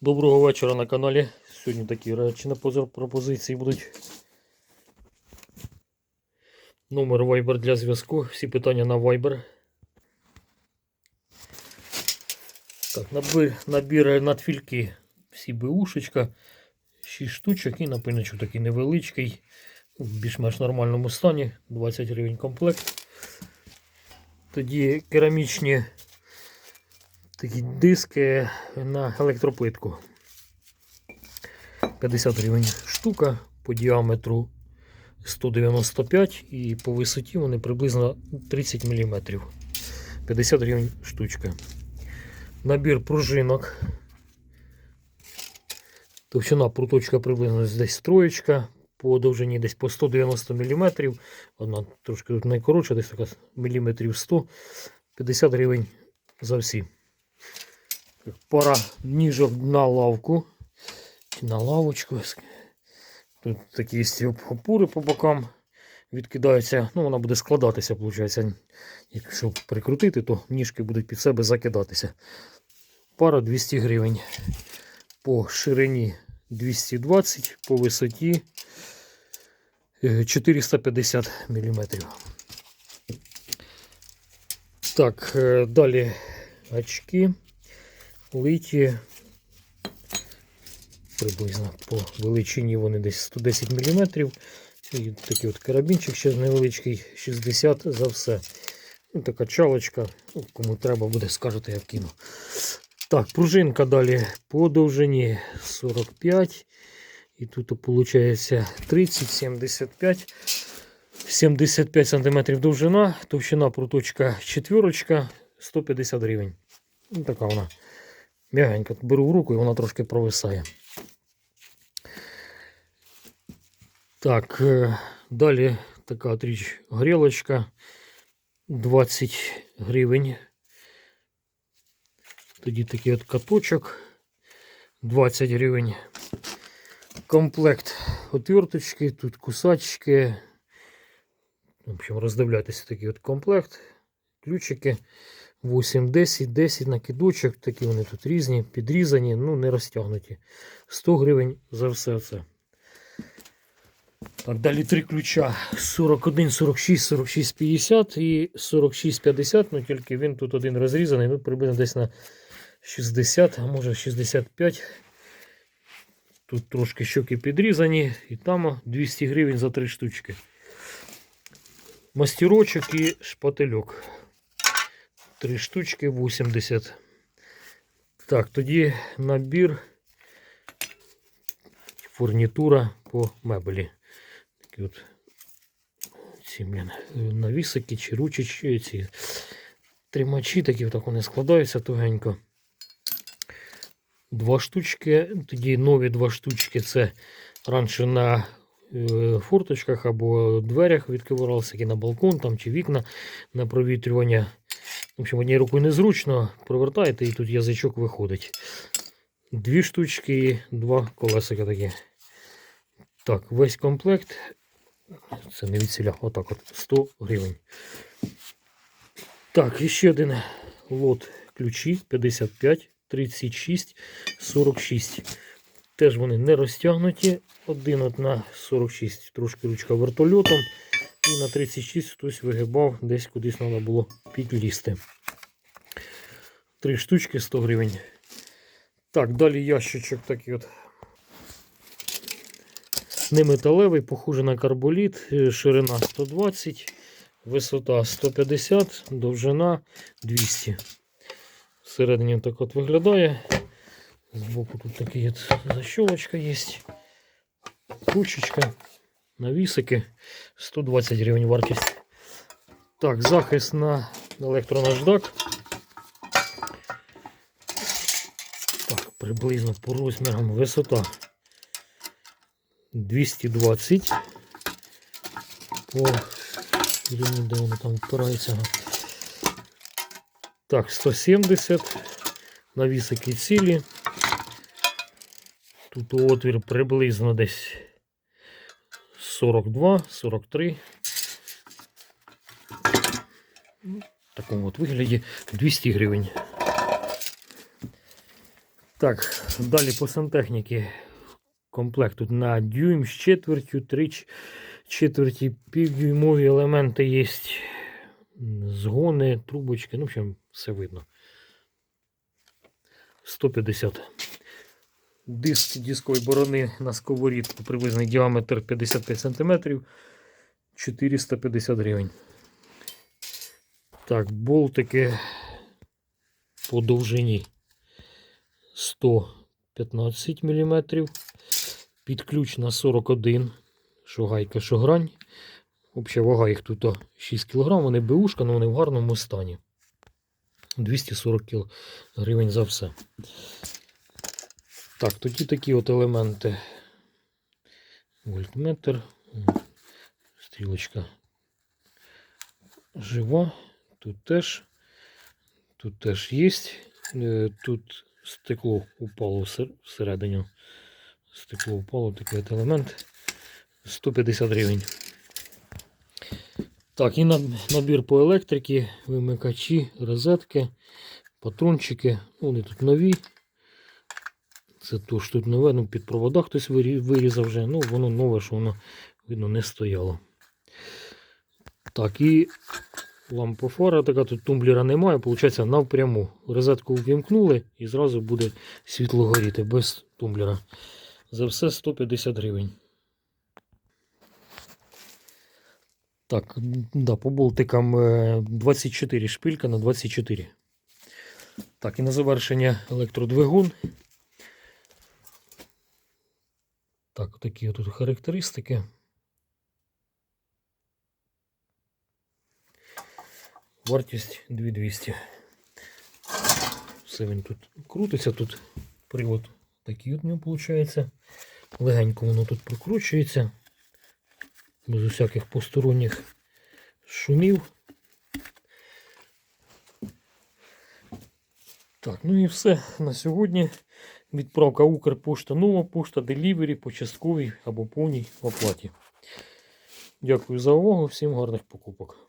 Доброго вечора на каналі. Сьогодні такі речі на позор пропозиції будуть. Номер Viber для зв'язку. Всі питання на Viber. Так, набір, набір на тфільки. Всі бушечка. 6 штучок і напильничок такий невеличкий. В більш-менш нормальному стані. 20 гривень комплект. Тоді керамічні такі диски на електропитку. 50 гривень штука по діаметру 195 і по висоті вони приблизно 30 мм. 50 гривень штучка. Набір пружинок. Товщина пруточка приблизно десь троєчка, по довжині десь по 190 мм. Одна трошки тут найкоротша, десь така міліметрів 100. 50 гривень за всі. Пара ніжок на лавку. На лавочку. Тут такі опори по бокам відкидаються. Ну, вона буде складатися, виходить. Якщо прикрутити, то ніжки будуть під себе закидатися. Пара 200 гривень. По ширині 220, по висоті е, 450 мм. Так, е, далі очки литі. Приблизно по величині вони десь 110 мм. І такий от карабінчик ще невеличкий, 60 за все. Ну, така чалочка. Ну, кому треба буде, скажете, я вкину. Так, пружинка далі по довжині 45. І тут виходить 30, 75. 75 см довжина, товщина пруточка четверочка, 150 гривень. Ну, така вона м'ягенька. Беру в руку і вона трошки провисає. Так, е, далі така річ грілочка 20 гривень. Тоді такий от каточок 20 гривень. Комплект отверточки, тут кусачки. В общем, роздивляйтеся такий от комплект. Ключики 8, 10, 10 накидочок. Такі вони тут різні, підрізані, ну не розтягнуті. 100 гривень за все це. Так, далі три ключа 41, 46, 46, 50 і 46, 50. Ну тільки він тут один розрізаний, ну приблизно десь на 60, а може 65. Тут трошки щоки підрізані, і там 200 гривень за три штучки. Мастерочок і шпательок. Три штучки 80. Так, тоді набір фурнітура по меблі. Такі от ці блін, навісики чи ручечки, ці тримачі, такі отак вони складаються тугенько. Два штучки, тоді нові два штучки це раніше на е, форточках або дверях відкривалися, які на балкон там, чи вікна на провітрювання. В общем, однією рукою незручно, провертаєте і тут язичок виходить. Дві штучки і два колесика такі. Так, весь комплект. Це не відсіля, отак от 100 гривень. Так, і ще один лот ключі 55, 36, 46. Теж вони не розтягнуті. Один от на 46, трошки ручка вертольотом. І на 36 хтось вигибав, десь кудись треба було підлізти. Три штучки 100 гривень. Так, далі ящичок такий от. Не металевий, похожий на карболіт, е, ширина 120, висота 150, довжина 200. Всередині так от виглядає. Збоку тут такий от защолочка є. Ручечка, навісики, 120 гривень вартість. Так, захист на електронаждак. Так, приблизно по розмірам висота 220 по де воно там впирається. Так, 170 навісики цілі. Тут отвір приблизно десь 42, 43. В такому от вигляді 200 гривень. Так, далі по сантехніки. Комплект тут на дюйм з четвертю, три четверті, півдюймові елементи є. Згони, трубочки, ну, в общем, все видно. 150. Диск дискової борони на сковорідку приблизний діаметр 55 см. 450 гривень. Так, болтики по довжині 115 мм. Під ключ на 41, що гайка, що грань. Обща вага їх тут 6 кг, вони беушка, але вони в гарному стані. 240 кг гривень за все. Так, тоді такі от елементи. Вольтметр. Стрілочка жива. Тут теж. Тут теж є. Е, Тут стекло упало всер- всередині. Стекло упало, такий от елемент. 150 гривень. Так, і набір по електриці, вимикачі, розетки, патрончики. Вони тут нові. Це то, що тут нове, ну під провода хтось вирізав вже. Ну, воно нове, що воно, видно, не стояло. Так, і лампофара така, тут тумблера немає, виходить, навпряму. Розетку ввімкнули і зразу буде світло горіти без тумблера. За все 150 гривень. Так, да, по болтикам е, 24 шпилька на 24. Так, і на завершення електродвигун. Так, такі тут характеристики. Вартість 2200. Все він тут крутиться, тут привод такий от нього виходить. Легенько воно тут прокручується. Без усяких посторонніх шумів. Так, ну і все на сьогодні. Відправка Укрпошта, нова пошта, делівері по частковій або повній оплаті. Дякую за увагу, всім гарних покупок.